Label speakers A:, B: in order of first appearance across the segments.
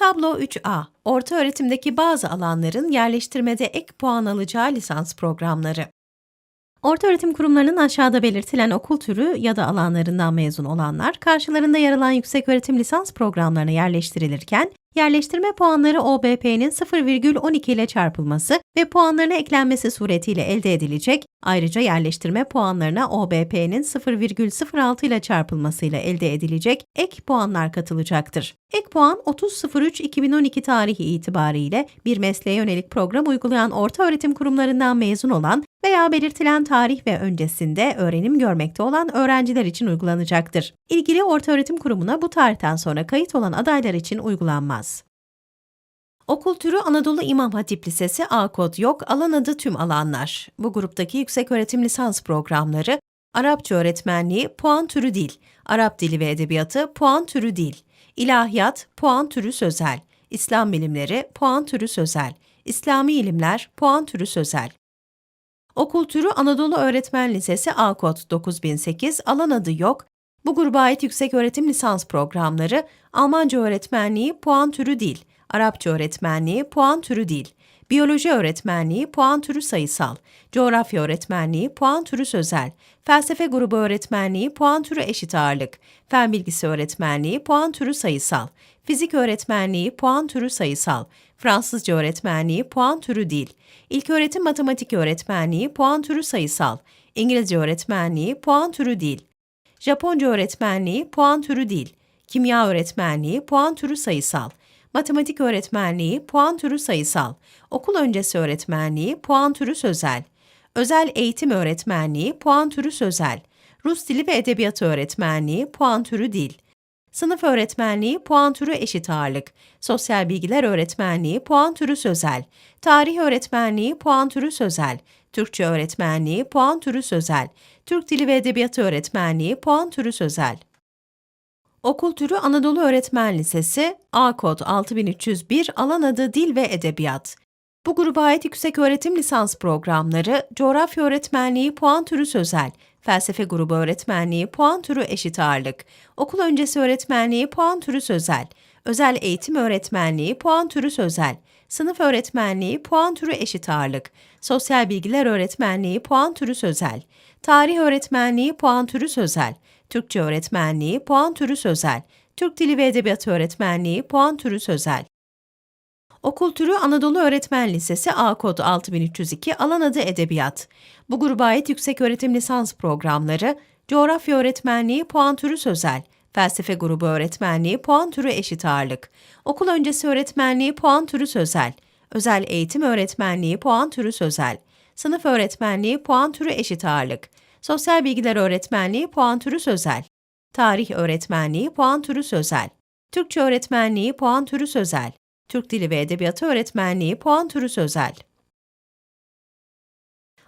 A: Tablo 3A, orta öğretimdeki bazı alanların yerleştirmede ek puan alacağı lisans programları. Ortaöğretim kurumlarının aşağıda belirtilen okul türü ya da alanlarından mezun olanlar, karşılarında yer alan yükseköğretim lisans programlarına yerleştirilirken, yerleştirme puanları OBP'nin 0,12 ile çarpılması ve puanlarına eklenmesi suretiyle elde edilecek, ayrıca yerleştirme puanlarına OBP'nin 0,06 ile çarpılmasıyla elde edilecek ek puanlar katılacaktır. Ek puan 30.03.2012 tarihi itibariyle bir mesleğe yönelik program uygulayan ortaöğretim kurumlarından mezun olan veya belirtilen tarih ve öncesinde öğrenim görmekte olan öğrenciler için uygulanacaktır. İlgili ortaöğretim kurumuna bu tarihten sonra kayıt olan adaylar için uygulanmaz. Okul türü Anadolu İmam Hatip Lisesi A kod yok, alan adı tüm alanlar. Bu gruptaki yükseköğretim lisans programları Arapça öğretmenliği puan türü dil, Arap dili ve edebiyatı puan türü dil, İlahiyat puan türü sözel, İslam bilimleri puan türü sözel, İslami ilimler puan türü sözel. Okul türü Anadolu Öğretmen Lisesi A kod 9008, alan adı yok. Bu gruba ait yükseköğretim lisans programları Almanca öğretmenliği puan türü dil, Arapça öğretmenliği puan türü dil, Biyoloji öğretmenliği puan türü sayısal, Coğrafya öğretmenliği puan türü sözel, Felsefe grubu öğretmenliği puan türü eşit ağırlık, Fen bilgisi öğretmenliği puan türü sayısal, Fizik öğretmenliği puan türü sayısal, Fransızca öğretmenliği puan türü dil, İlköğretim matematik öğretmenliği puan türü sayısal, İngilizce öğretmenliği puan türü dil, Japonca öğretmenliği puan türü dil, Kimya öğretmenliği puan türü sayısal, Matematik öğretmenliği puan türü sayısal, Okul öncesi öğretmenliği puan türü sözel, Özel eğitim öğretmenliği puan türü sözel, Rus dili ve edebiyatı öğretmenliği puan türü dil, Sınıf öğretmenliği puan türü eşit ağırlık, sosyal bilgiler öğretmenliği puan türü sözel, tarih öğretmenliği puan türü sözel, Türkçe öğretmenliği puan türü sözel, Türk dili ve edebiyatı öğretmenliği puan türü sözel. Okul türü Anadolu Öğretmen Lisesi, A kod 6301, alan adı Dil ve Edebiyat. Bu gruba ait yükseköğretim lisans programları, coğrafya öğretmenliği puan türü sözel, felsefe grubu öğretmenliği puan türü eşit ağırlık, okul öncesi öğretmenliği puan türü sözel, özel eğitim öğretmenliği puan türü sözel, sınıf öğretmenliği puan türü eşit ağırlık, sosyal bilgiler öğretmenliği puan türü sözel, tarih öğretmenliği puan türü sözel, Türkçe öğretmenliği puan türü sözel, Türk Dili ve Edebiyatı öğretmenliği puan türü sözel. Okul türü Anadolu Öğretmen Lisesi A kod 6302 alan adı Edebiyat. Bu gruba ait yükseköğretim lisans programları Coğrafya öğretmenliği puan türü sözel, Felsefe grubu öğretmenliği puan türü eşit ağırlık, Okul öncesi öğretmenliği puan türü sözel, Özel eğitim öğretmenliği puan türü sözel, Sınıf öğretmenliği puan türü eşit ağırlık, Sosyal bilgiler öğretmenliği puan türü sözel, Tarih öğretmenliği puan türü sözel, Türkçe öğretmenliği puan türü sözel, Türk Dili ve Edebiyatı öğretmenliği puan türü sözel.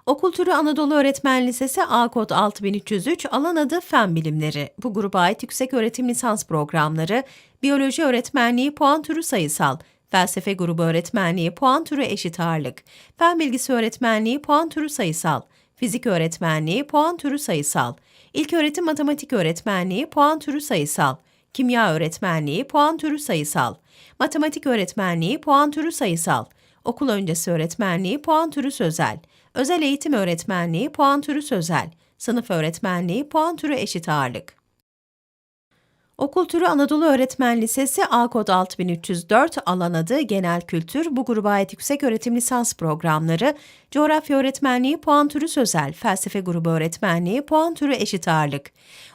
A: Okul türü Anadolu Öğretmen Lisesi A kod 6303 alan adı Fen Bilimleri. Bu gruba ait yüksek öğretim lisans programları Biyoloji öğretmenliği puan türü sayısal, Felsefe grubu öğretmenliği puan türü eşit ağırlık, Fen bilgisi öğretmenliği puan türü sayısal, Fizik öğretmenliği puan türü sayısal, İlköğretim matematik öğretmenliği puan türü sayısal, Kimya öğretmenliği puan türü sayısal, Matematik öğretmenliği puan türü sayısal, Okul öncesi öğretmenliği puan türü sözel, Özel eğitim öğretmenliği puan türü sözel, Sınıf öğretmenliği puan türü eşit ağırlık. Okul türü Anadolu Öğretmen Lisesi A kod 6304 alan adı Genel Kültür bu gruba ait yüksek öğretim lisans programları Coğrafya öğretmenliği puan türü sözel, Felsefe grubu öğretmenliği puan türü eşit ağırlık.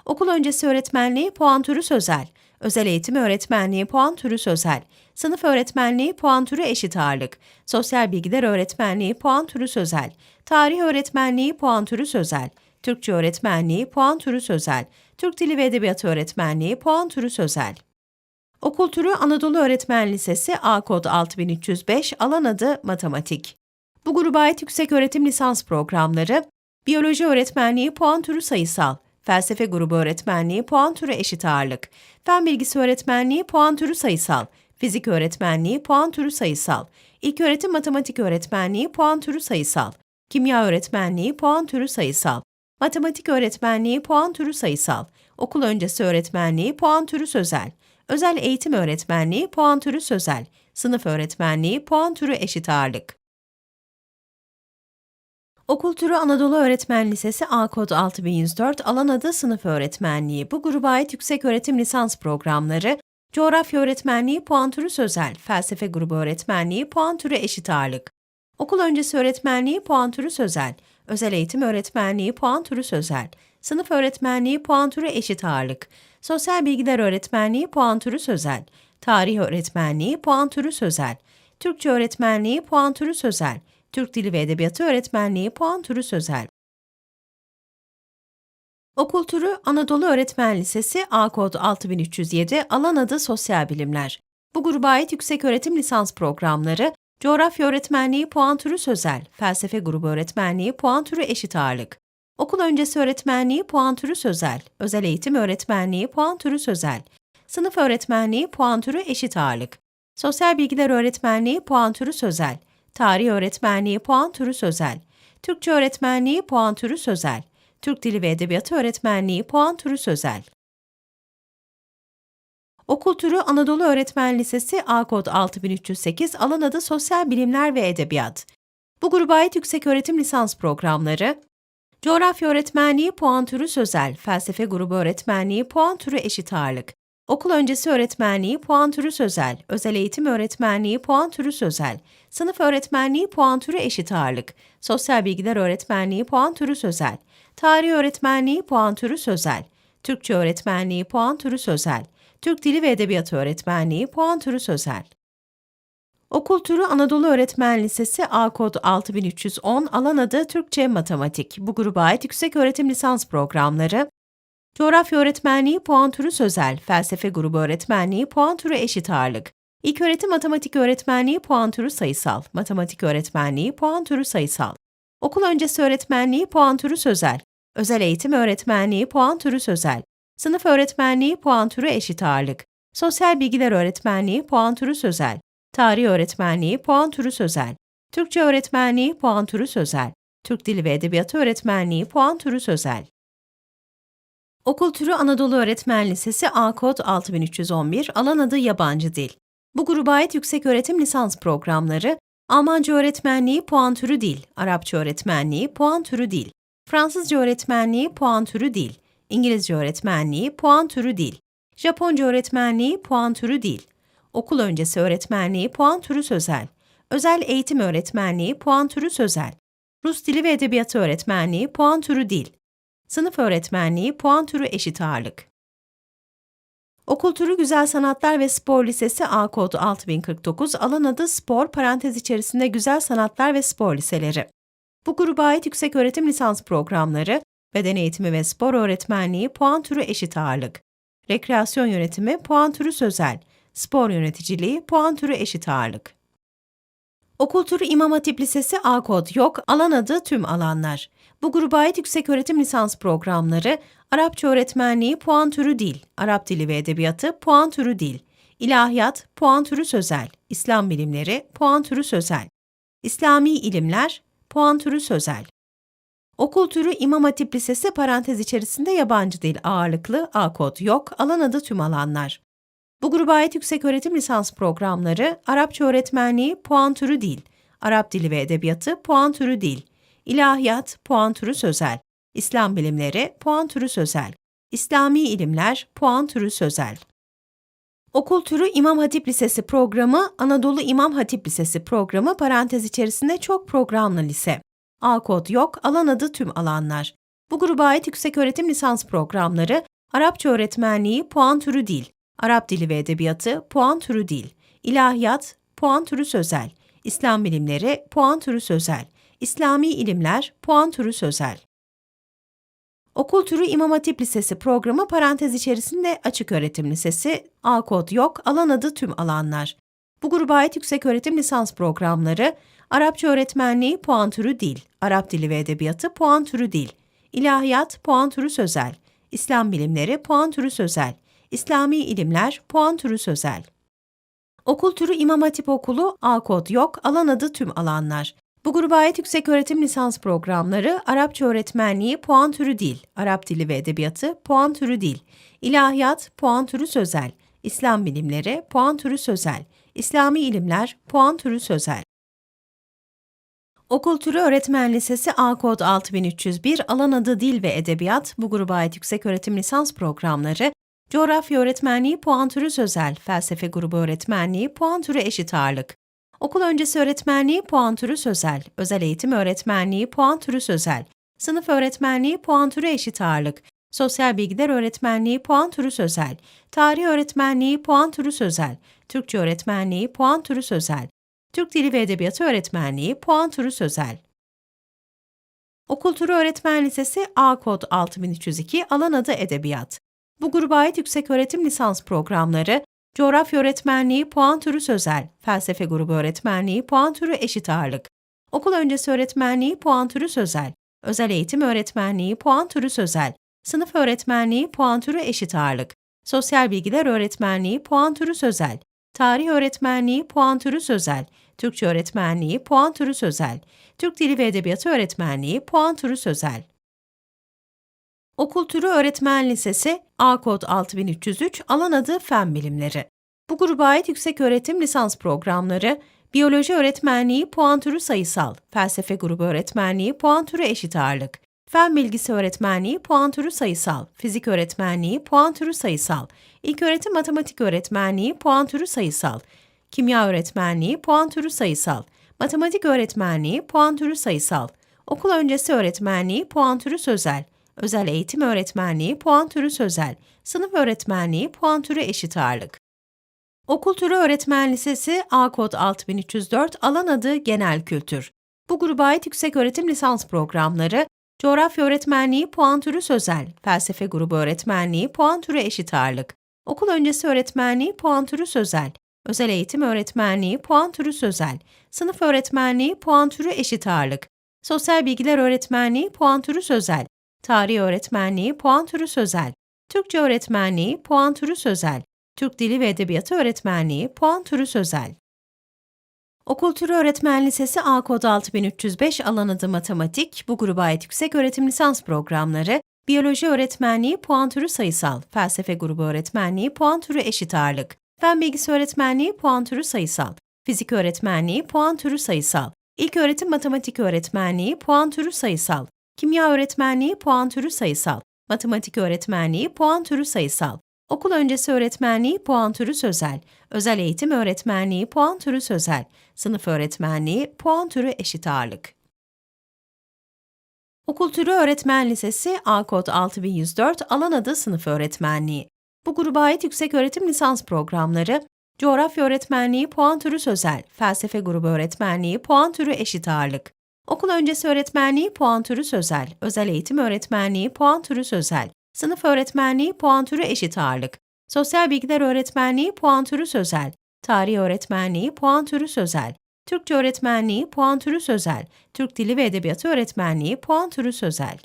A: Okul öncesi öğretmenliği puan türü sözel, Özel eğitim öğretmenliği puan türü sözel, Sınıf öğretmenliği puan türü eşit ağırlık, Sosyal bilgiler öğretmenliği puan türü sözel, Tarih öğretmenliği puan türü sözel, Türkçe öğretmenliği puan türü sözel, Türk Dili ve Edebiyatı öğretmenliği puan türü sözel. Okul türü Anadolu Öğretmen Lisesi A kod 6305 alan adı matematik. Bu gruba ait yüksek öğretim lisans programları Biyoloji öğretmenliği puan türü sayısal, Felsefe grubu öğretmenliği puan türü eşit ağırlık, Fen bilgisi öğretmenliği puan türü sayısal, Fizik öğretmenliği puan türü sayısal, İlköğretim matematik öğretmenliği puan türü sayısal, Kimya öğretmenliği puan türü sayısal, Matematik öğretmenliği puan türü sayısal, okul öncesi öğretmenliği puan türü sözel, özel eğitim öğretmenliği, puan türü sözel, sınıf öğretmenliği, puan türü eşit ağırlık. Okul türü Anadolu Öğretmen Lisesi A kod 6104 alan adı sınıf öğretmenliği. Bu gruba ait yüksek öğretim lisans programları, coğrafya öğretmenliği puan türü sözel, felsefe grubu öğretmenliği puan türü eşit ağırlık. Okul öncesi öğretmenliği puan türü sözel, özel eğitim öğretmenliği puan türü sözel, sınıf öğretmenliği puan türü eşit ağırlık, sosyal bilgiler öğretmenliği puan türü sözel, tarih öğretmenliği puan türü sözel, Türkçe öğretmenliği puan türü sözel, Türk Dili ve Edebiyatı öğretmenliği puan türü sözel. Okul türü Anadolu Öğretmen Lisesi A kod 6307 alan adı Sosyal Bilimler. Bu gruba ait yüksek öğretim lisans programları, coğrafya öğretmenliği puan türü sözel, felsefe grubu öğretmenliği puan türü eşit ağırlık. Okul öncesi öğretmenliği puan türü sözel, özel eğitim öğretmenliği puan türü sözel, sınıf öğretmenliği puan türü eşit ağırlık. Sosyal bilgiler öğretmenliği puan türü sözel, tarih öğretmenliği puan türü sözel, Türkçe öğretmenliği puan türü sözel, Türk Dili ve Edebiyatı öğretmenliği puan türü sözel. Okul türü Anadolu Öğretmen Lisesi A kod 6308 alan adı Sosyal Bilimler ve Edebiyat. Bu gruba ait yüksek öğretim lisans programları, Coğrafya öğretmenliği puan türü sözel, felsefe grubu öğretmenliği puan türü eşit ağırlık, okul öncesi öğretmenliği puan türü sözel, özel eğitim öğretmenliği puan türü sözel, sınıf öğretmenliği puan türü eşit ağırlık, sosyal bilgiler öğretmenliği puan türü sözel, tarih öğretmenliği puan türü sözel, Türkçe öğretmenliği puan türü sözel, Türk Dili ve Edebiyatı öğretmenliği puan türü sözel. Okul türü Anadolu Öğretmen Lisesi A kod 6310 alan adı Türkçe Matematik. Bu gruba ait yüksek öğretim lisans programları, Coğrafya öğretmenliği puan türü sözel, felsefe grubu öğretmenliği puan türü eşit ağırlık, İlk öğretim matematik öğretmenliği puan türü sayısal, matematik öğretmenliği puan türü sayısal, okul öncesi öğretmenliği puan türü sözel, özel eğitim öğretmenliği puan türü sözel, sınıf öğretmenliği puan türü eşit ağırlık, sosyal bilgiler öğretmenliği puan türü sözel, tarih öğretmenliği puan türü sözel, Türkçe öğretmenliği puan türü sözel, Türk Dili ve Edebiyatı öğretmenliği puan türü sözel. Okul türü Anadolu Öğretmen Lisesi A kod 6311 alan adı yabancı dil. Bu gruba ait yüksek öğretim lisans programları, Almanca öğretmenliği puan türü dil, Arapça öğretmenliği puan türü dil, Fransızca öğretmenliği puan türü dil, İngilizce öğretmenliği puan türü dil, Japonca öğretmenliği puan türü dil, okul öncesi öğretmenliği puan türü sözel, özel eğitim öğretmenliği puan türü sözel, Rus dili ve edebiyatı öğretmenliği puan türü dil, sınıf öğretmenliği puan türü eşit ağırlık. Okul türü Güzel Sanatlar ve Spor Lisesi A kodu 6049, alan adı Spor, parantez içerisinde Güzel Sanatlar ve Spor Liseleri. Bu gruba ait yüksek öğretim lisans programları, beden eğitimi ve spor öğretmenliği puan türü eşit ağırlık, rekreasyon yönetimi puan türü sözel, spor yöneticiliği puan türü eşit ağırlık. Okul türü İmam Hatip Lisesi A kod yok, alan adı tüm alanlar. Bu gruba ait yüksek öğretim lisans programları, Arapça öğretmenliği puan türü dil, Arap dili ve edebiyatı puan türü dil, İlahiyat puan türü sözel, İslam bilimleri puan türü sözel, İslami ilimler puan türü sözel. Okul türü İmam Hatip Lisesi parantez içerisinde yabancı dil ağırlıklı A kod yok, alan adı tüm alanlar. Bu gruba ait yüksek öğretim lisans programları, Arapça öğretmenliği puan türü dil, Arap dili ve edebiyatı puan türü dil, İlahiyat puan türü sözel, İslam bilimleri puan türü sözel, İslami ilimler puan türü sözel. Okul türü İmam Hatip Lisesi programı, Anadolu İmam Hatip Lisesi programı parantez içerisinde çok programlı lise. A kod yok, alan adı tüm alanlar. Bu gruba ait yüksek öğretim lisans programları, Arapça öğretmenliği puan türü dil, Arap dili ve edebiyatı puan türü dil, İlahiyat puan türü sözel, İslam bilimleri puan türü sözel, İslami ilimler puan türü sözel. Okul türü İmam Hatip Lisesi programı parantez içerisinde açık öğretim lisesi, A kod yok, alan adı tüm alanlar. Bu gruba ait yüksek öğretim lisans programları, Arapça öğretmenliği puan türü dil, Arap dili ve edebiyatı puan türü dil, İlahiyat puan türü sözel, İslam bilimleri puan türü sözel, İslami ilimler puan türü sözel. Okul türü İmam Hatip Okulu A kod yok, alan adı tüm alanlar. Bu gruba ait yüksek öğretim lisans programları, Arapça öğretmenliği puan türü dil, Arap dili ve edebiyatı puan türü dil, İlahiyat puan türü sözel, İslam bilimleri, puan türü sözel, İslami ilimler, puan türü sözel. Okul türü Öğretmen Lisesi A kod 6301 alan adı Dil ve Edebiyat bu gruba ait yükseköğretim lisans programları Coğrafya öğretmenliği puan türü sözel, felsefe grubu öğretmenliği puan türü eşit ağırlık. Okul öncesi öğretmenliği puan türü sözel, özel eğitim öğretmenliği puan türü sözel, sınıf öğretmenliği puan türü eşit ağırlık, sosyal bilgiler öğretmenliği puan türü sözel, tarih öğretmenliği puan türü sözel, Türkçe öğretmenliği puan türü sözel, Türk Dili ve Edebiyatı öğretmenliği puan türü sözel. Okul türü öğretmen lisesi A kod 6302 alan adı Edebiyat. Bu gruba ait yükseköğretim lisans programları Coğrafya öğretmenliği puan türü sözel, felsefe grubu öğretmenliği puan türü eşit ağırlık, okul öncesi öğretmenliği puan türü sözel, özel eğitim öğretmenliği puan türü sözel, sınıf öğretmenliği puan türü eşit ağırlık, sosyal bilgiler öğretmenliği puan türü sözel, tarih öğretmenliği puan türü sözel, Türkçe öğretmenliği puan türü sözel, Türk Dili ve Edebiyatı öğretmenliği puan türü sözel. Okul türü öğretmen lisesi A kod 6303 alan adı Fen Bilimleri. Bu gruba ait yüksek öğretim lisans programları Biyoloji öğretmenliği puan türü sayısal, felsefe grubu öğretmenliği puan türü eşit ağırlık, fen bilgisi öğretmenliği puan türü sayısal, fizik öğretmenliği puan türü sayısal, ilköğretim matematik öğretmenliği puan türü sayısal, kimya öğretmenliği puan türü sayısal, matematik öğretmenliği puan türü sayısal, okul öncesi öğretmenliği puan türü sözel, özel eğitim öğretmenliği puan türü sözel, sınıf öğretmenliği puan türü eşit ağırlık. Okul türü öğretmen lisesi A kod 6304 alan adı genel kültür. Bu gruba ait yüksek öğretim lisans programları Coğrafya öğretmenliği puan türü sözel, felsefe grubu öğretmenliği puan türü eşit ağırlık, okul öncesi öğretmenliği puan türü sözel, özel eğitim öğretmenliği puan türü sözel, sınıf öğretmenliği puan türü eşit ağırlık, sosyal bilgiler öğretmenliği puan türü sözel, tarih öğretmenliği puan türü sözel, Türkçe öğretmenliği puan türü sözel, Türk Dili ve Edebiyatı öğretmenliği puan türü sözel. Okul türü öğretmen lisesi A kod 6305 alan adı matematik, bu gruba ait yüksek öğretim lisans programları, biyoloji öğretmenliği puan türü sayısal, felsefe grubu öğretmenliği puan türü eşit ağırlık, fen bilgisi öğretmenliği puan türü sayısal, fizik öğretmenliği puan türü sayısal, ilk öğretim matematik öğretmenliği puan türü sayısal, kimya öğretmenliği puan türü sayısal, matematik öğretmenliği puan türü sayısal, okul öncesi öğretmenliği puan türü sözel, özel eğitim öğretmenliği puan türü sözel, sınıf öğretmenliği puan türü eşit ağırlık. Okul türü öğretmen lisesi A kod 6104 alan adı sınıf öğretmenliği. Bu gruba ait yüksek öğretim lisans programları Coğrafya öğretmenliği puan türü sözel, felsefe grubu öğretmenliği puan türü eşit ağırlık, okul öncesi öğretmenliği puan türü sözel, özel eğitim öğretmenliği puan türü sözel, sınıf öğretmenliği puan türü eşit ağırlık, sosyal bilgiler öğretmenliği puan türü sözel, tarih öğretmenliği puan türü sözel, Türkçe öğretmenliği puan türü sözel, Türk Dili ve Edebiyatı öğretmenliği puan türü sözel.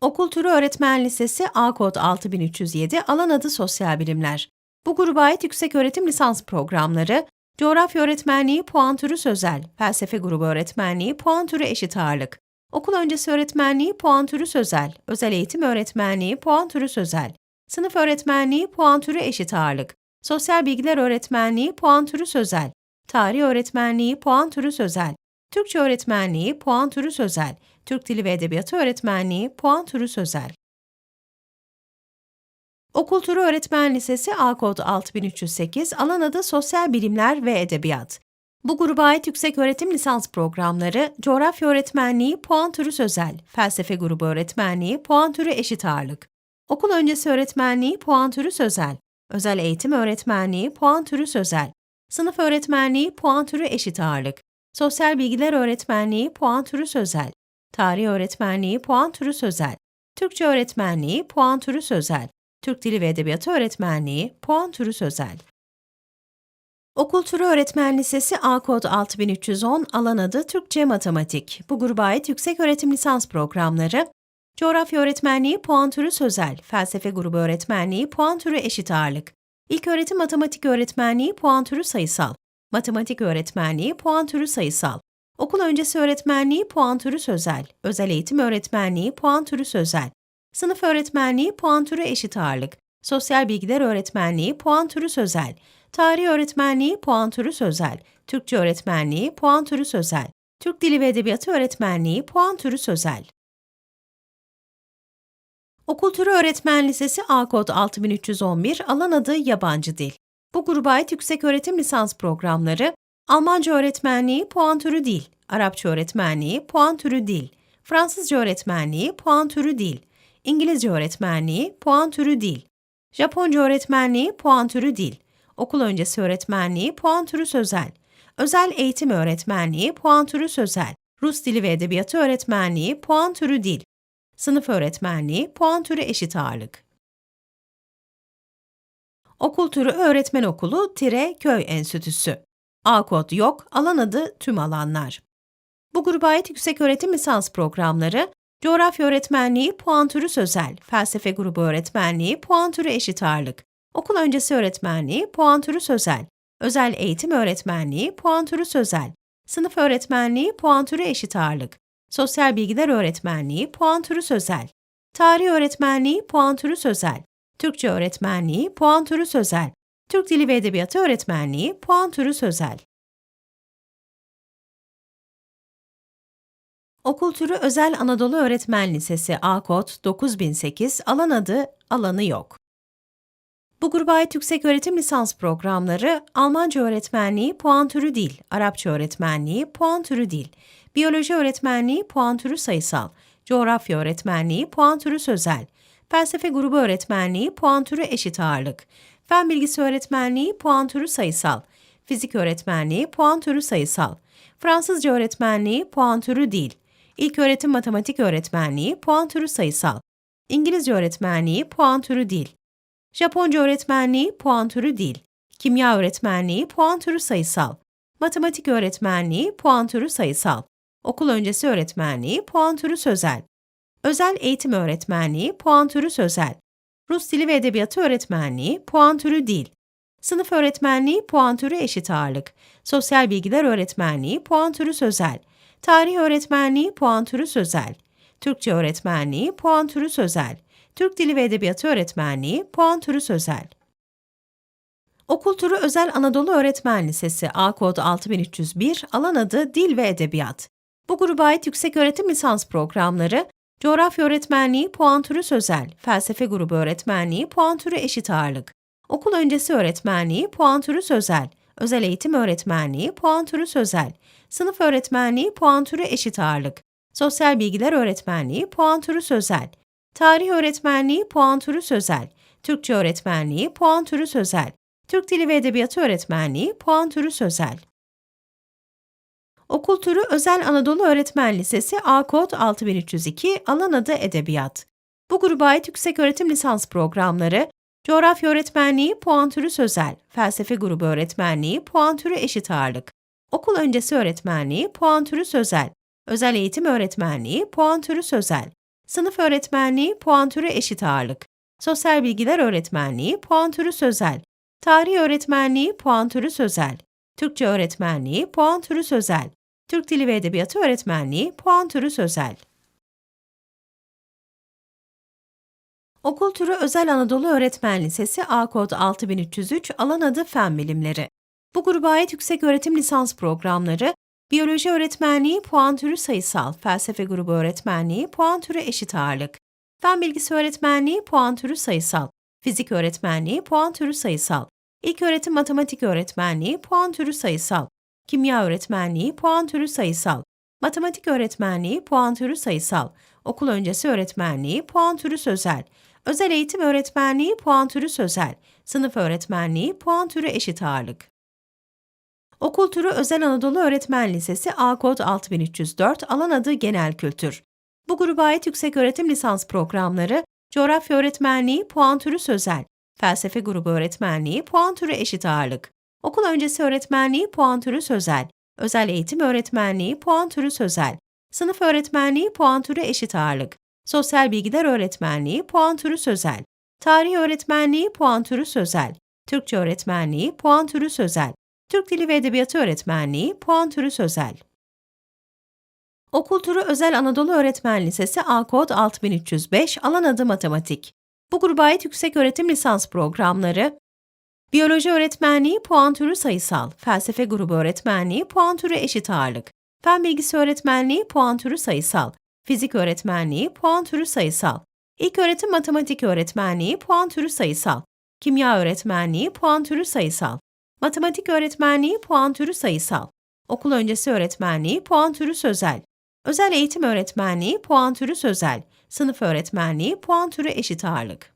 A: Okul türü öğretmen lisesi A kod 6307 alan adı sosyal bilimler. Bu gruba ait yüksek öğretim lisans programları Coğrafya öğretmenliği puan türü sözel, felsefe grubu öğretmenliği puan türü eşit ağırlık, okul öncesi öğretmenliği puan türü sözel, özel eğitim öğretmenliği puan türü sözel, sınıf öğretmenliği puan türü eşit ağırlık, sosyal bilgiler öğretmenliği puan türü sözel, tarih öğretmenliği puan türü sözel, Türkçe öğretmenliği puan türü sözel, Türk Dili ve Edebiyatı öğretmenliği puan türü sözel. Okul türü öğretmen lisesi A kod 6308 alan adı Sosyal Bilimler ve Edebiyat. Bu gruba ait yüksek öğretim lisans programları Coğrafya öğretmenliği puan türü sözel, felsefe grubu öğretmenliği puan türü eşit ağırlık, okul öncesi öğretmenliği puan türü sözel, özel eğitim öğretmenliği puan türü sözel, sınıf öğretmenliği puan türü eşit ağırlık, sosyal bilgiler öğretmenliği puan türü sözel, tarih öğretmenliği puan türü sözel, Türkçe öğretmenliği puan türü sözel, Türk Dili ve Edebiyatı öğretmenliği puan türü sözel. Okul türü öğretmen lisesi A kod 6310 alan adı Türkçe Matematik. Bu gruba ait yüksek öğretim lisans programları Coğrafya öğretmenliği puan türü sözel, felsefe grubu öğretmenliği puan türü eşit ağırlık, İlk öğretim matematik öğretmenliği puan türü sayısal, matematik öğretmenliği puan türü sayısal, okul öncesi öğretmenliği puan türü sözel, özel eğitim öğretmenliği puan türü sözel, sınıf öğretmenliği puan türü eşit ağırlık, Sosyal Bilgiler Öğretmenliği puan türü sözel, Tarih Öğretmenliği puan türü sözel, Türkçe Öğretmenliği puan türü sözel, Türk Dili ve Edebiyatı Öğretmenliği puan türü sözel. Okul Türü Öğretmen Lisesi A kod 6311 alan adı yabancı dil. Bu gruba ait yükseköğretim lisans programları Almanca öğretmenliği puan türü dil, Arapça öğretmenliği puan türü dil, Fransızca öğretmenliği puan türü dil, İngilizce öğretmenliği puan türü dil, Japonca öğretmenliği puan türü dil, okul öncesi öğretmenliği puan türü sözel, özel eğitim öğretmenliği puan türü sözel, Rus dili ve edebiyatı öğretmenliği puan türü dil, sınıf öğretmenliği puan türü eşit ağırlık. Okul türü öğretmen okulu tire köy enstitüsü. A kod yok, alan adı tüm alanlar. Bu gruba ait yükseköğretim lisans programları Coğrafya öğretmenliği puan türü sözel, felsefe grubu öğretmenliği puan türü eşit ağırlık, okul öncesi öğretmenliği puan türü sözel, özel eğitim öğretmenliği puan türü sözel, sınıf öğretmenliği puan türü eşit ağırlık, sosyal bilgiler öğretmenliği puan türü sözel, tarih öğretmenliği puan türü sözel, Türkçe öğretmenliği puan türü sözel, Türk Dili ve Edebiyatı öğretmenliği puan türü sözel. Okul türü Özel Anadolu Öğretmen Lisesi A kod 9008 alan adı alanı yok. Bu gruba ait yükseköğretim lisans programları Almanca öğretmenliği puan türü dil, Arapça öğretmenliği puan türü dil, Biyoloji öğretmenliği puan türü sayısal, Coğrafya öğretmenliği puan türü sözel, Felsefe grubu öğretmenliği puan türü eşit ağırlık, Fen bilgisi öğretmenliği puan türü sayısal, Fizik öğretmenliği puan türü sayısal, Fransızca öğretmenliği puan türü dil, İlköğretim matematik öğretmenliği puan türü sayısal, İngilizce öğretmenliği puan türü dil, Japonca öğretmenliği puan türü dil, Kimya öğretmenliği puan türü sayısal, Matematik öğretmenliği puan türü sayısal, Okul öncesi öğretmenliği puan türü sözel, Özel eğitim öğretmenliği puan türü sözel, Rus dili ve edebiyatı öğretmenliği puan türü dil, Sınıf öğretmenliği puan türü eşit ağırlık, Sosyal bilgiler öğretmenliği puan türü sözel, Tarih öğretmenliği puan türü sözel, Türkçe öğretmenliği puan türü sözel, Türk Dili ve Edebiyatı öğretmenliği puan türü sözel. Okul türü Özel Anadolu Öğretmen Lisesi A kod 6301 alan adı Dil ve Edebiyat. Bu gruba ait yükseköğretim lisans programları Coğrafya öğretmenliği puan türü sözel, Felsefe grubu öğretmenliği puan türü eşit ağırlık, Okul öncesi öğretmenliği puan türü sözel, Özel eğitim öğretmenliği puan türü sözel, Sınıf öğretmenliği puan türü eşit ağırlık, Sosyal bilgiler öğretmenliği puan türü sözel, Tarih öğretmenliği puan türü sözel, Türkçe öğretmenliği puan türü sözel, Türk Dili ve Edebiyatı öğretmenliği puan türü sözel. Okul türü Özel Anadolu Öğretmen Lisesi A kod 6302 alan adı Edebiyat. Bu gruba ait yükseköğretim lisans programları Coğrafya öğretmenliği puan türü sözel, Felsefe grubu öğretmenliği puan türü eşit ağırlık, Okul öncesi öğretmenliği puan türü sözel, Özel eğitim öğretmenliği puan türü sözel, Sınıf öğretmenliği puan türü eşit ağırlık, Sosyal bilgiler öğretmenliği puan türü sözel, Tarih öğretmenliği puan türü sözel, Türkçe öğretmenliği puan türü sözel, Türk Dili ve Edebiyatı öğretmenliği puan türü sözel. Okul türü Özel Anadolu Öğretmen Lisesi A kod 6303 alan adı Fen Bilimleri. Bu gruba ait yükseköğretim lisans programları Biyoloji öğretmenliği puan türü sayısal, felsefe grubu öğretmenliği puan türü eşit ağırlık, fen bilgisi öğretmenliği puan türü sayısal, fizik öğretmenliği puan türü sayısal, İlköğretim matematik öğretmenliği puan türü sayısal, kimya öğretmenliği puan türü sayısal, matematik öğretmenliği puan türü sayısal, okul öncesi öğretmenliği puan türü sözel, özel eğitim öğretmenliği puan türü sözel, sınıf öğretmenliği puan türü eşit ağırlık. Okul türü Özel Anadolu Öğretmen Lisesi A kod 6304 alan adı Genel Kültür. Bu gruba ait yükseköğretim lisans programları Coğrafya öğretmenliği puan türü sözel, Felsefe grubu öğretmenliği puan türü eşit ağırlık, Okul öncesi öğretmenliği puan türü sözel, Özel eğitim öğretmenliği puan türü sözel, Sınıf öğretmenliği puan türü eşit ağırlık, Sosyal bilgiler öğretmenliği puan türü sözel, Tarih öğretmenliği puan türü sözel, Türkçe öğretmenliği puan türü sözel, Türk Dili ve Edebiyatı öğretmenliği puan türü sözel. Okul türü Özel Anadolu Öğretmen Lisesi A kod 6305 alan adı matematik. Bu gruba ait yükseköğretim lisans programları Biyoloji öğretmenliği puan türü sayısal, felsefe grubu öğretmenliği puan türü eşit ağırlık, fen bilgisi öğretmenliği puan türü sayısal, fizik öğretmenliği puan türü sayısal, ilk öğretim matematik öğretmenliği puan türü sayısal, kimya öğretmenliği puan türü sayısal, matematik öğretmenliği puan türü sayısal, okul öncesi öğretmenliği puan türü sözel, özel eğitim öğretmenliği puan türü sözel, sınıf öğretmenliği puan türü eşit ağırlık.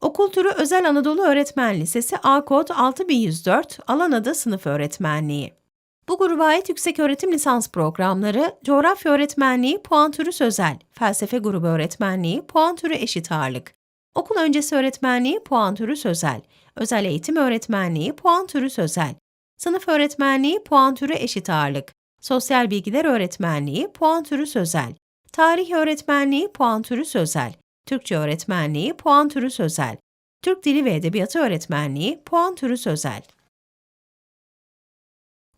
A: Okul türü Özel Anadolu Öğretmen Lisesi A kod 6104 alan adı sınıf öğretmenliği. Bu gruba ait yükseköğretim lisans programları coğrafya öğretmenliği puan türü sözel, felsefe grubu öğretmenliği puan türü eşit ağırlık, okul öncesi öğretmenliği puan türü sözel, özel eğitim öğretmenliği puan türü sözel, sınıf öğretmenliği puan türü eşit ağırlık, sosyal bilgiler öğretmenliği puan türü sözel, tarih öğretmenliği puan türü sözel, Türkçe öğretmenliği puan türü sözel, Türk Dili ve Edebiyatı öğretmenliği puan türü sözel.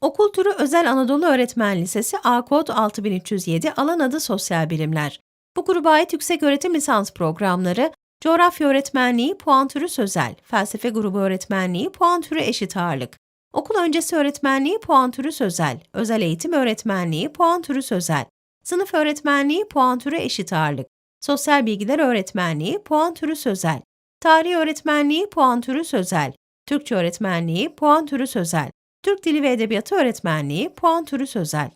A: Okul türü Özel Anadolu Öğretmen Lisesi A kod 6307 alan adı Sosyal Bilimler. Bu gruba ait yüksek öğretim lisans programları Coğrafya öğretmenliği puan türü sözel, felsefe grubu öğretmenliği puan türü eşit ağırlık, okul öncesi öğretmenliği puan türü sözel, özel eğitim öğretmenliği puan türü sözel, sınıf öğretmenliği puan türü eşit ağırlık, sosyal bilgiler öğretmenliği puan türü sözel, tarih öğretmenliği puan türü sözel, Türkçe öğretmenliği puan türü sözel, Türk Dili ve Edebiyatı öğretmenliği puan türü sözel.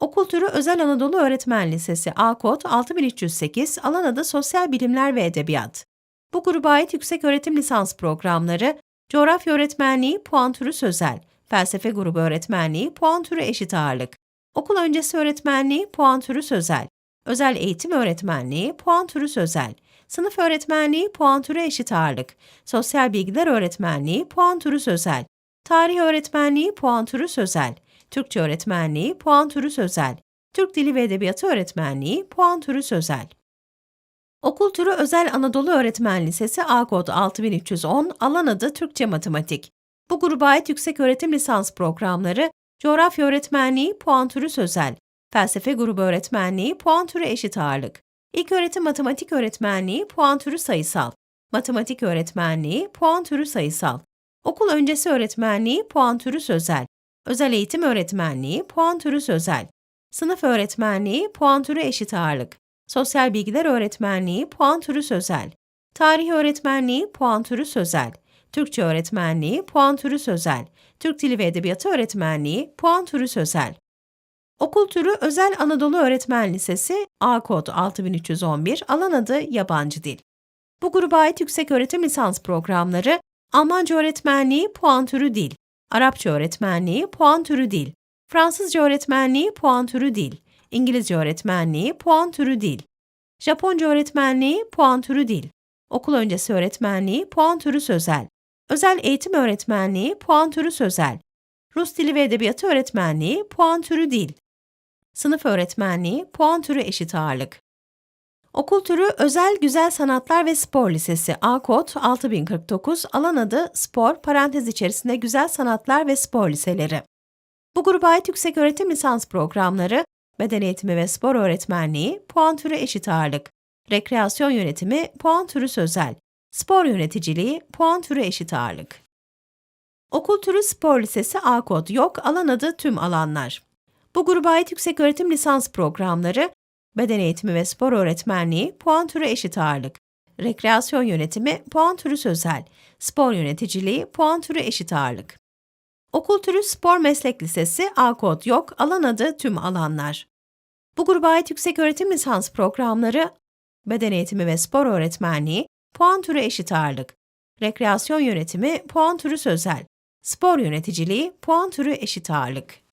A: Okul türü Özel Anadolu Öğretmen Lisesi A kod 6308 alan adı Sosyal Bilimler ve Edebiyat. Bu gruba ait yüksek öğretim lisans programları Coğrafya öğretmenliği puan türü sözel, Felsefe grubu öğretmenliği puan türü eşit ağırlık, Okul öncesi öğretmenliği puan türü sözel, Özel eğitim öğretmenliği puan türü sözel, Sınıf öğretmenliği puan türü eşit ağırlık, Sosyal bilgiler öğretmenliği puan türü sözel, Tarih öğretmenliği puan türü sözel, Türkçe öğretmenliği puan türü sözel, Türk Dili ve Edebiyatı öğretmenliği puan türü sözel. Okul türü Özel Anadolu Öğretmen Lisesi A kod 6310 alan adı Türkçe Matematik. Bu gruba ait yüksek öğretim lisans programları Coğrafya öğretmenliği puan türü sözel, Felsefe grubu öğretmenliği puan türü eşit ağırlık, İlk öğretim matematik öğretmenliği puan türü sayısal, Matematik öğretmenliği puan türü sayısal, Okul öncesi öğretmenliği puan türü sözel, özel eğitim öğretmenliği puan türü sözel, sınıf öğretmenliği puan türü eşit ağırlık, sosyal bilgiler öğretmenliği puan türü sözel, tarih öğretmenliği puan türü sözel, Türkçe öğretmenliği puan türü sözel, Türk Dili ve Edebiyatı öğretmenliği puan türü sözel. Okul türü Özel Anadolu Öğretmen Lisesi A kod 6311 alan adı Yabancı Dil. Bu gruba ait yüksek öğretim lisans programları Almanca öğretmenliği puan türü dil, Arapça öğretmenliği puan türü dil, Fransızca öğretmenliği puan türü dil, İngilizce öğretmenliği puan türü dil, Japonca öğretmenliği puan türü dil, okul öncesi öğretmenliği puan türü sözel, özel eğitim öğretmenliği puan türü sözel, Rus dili ve edebiyatı öğretmenliği puan türü dil, sınıf öğretmenliği puan türü eşit ağırlık. Okul türü Özel Güzel Sanatlar ve Spor Lisesi A kod 6049 alan adı Spor parantez içerisinde Güzel Sanatlar ve Spor Liseleri. Bu gruba ait yüksek öğretim lisans programları Beden Eğitimi ve Spor Öğretmenliği puan türü eşit ağırlık, Rekreasyon Yönetimi puan türü sözel, Spor Yöneticiliği puan türü eşit ağırlık. Okul türü Spor Lisesi A kod yok alan adı tüm alanlar. Bu gruba ait yüksek öğretim lisans programları beden eğitimi ve spor öğretmenliği puan türü eşit ağırlık, rekreasyon yönetimi puan türü sözel, spor yöneticiliği puan türü eşit ağırlık. Okul türü spor meslek lisesi A kod yok, alan adı tüm alanlar. Bu gruba ait yüksek öğretim lisans programları beden eğitimi ve spor öğretmenliği puan türü eşit ağırlık, rekreasyon yönetimi puan türü sözel, spor yöneticiliği puan türü eşit ağırlık.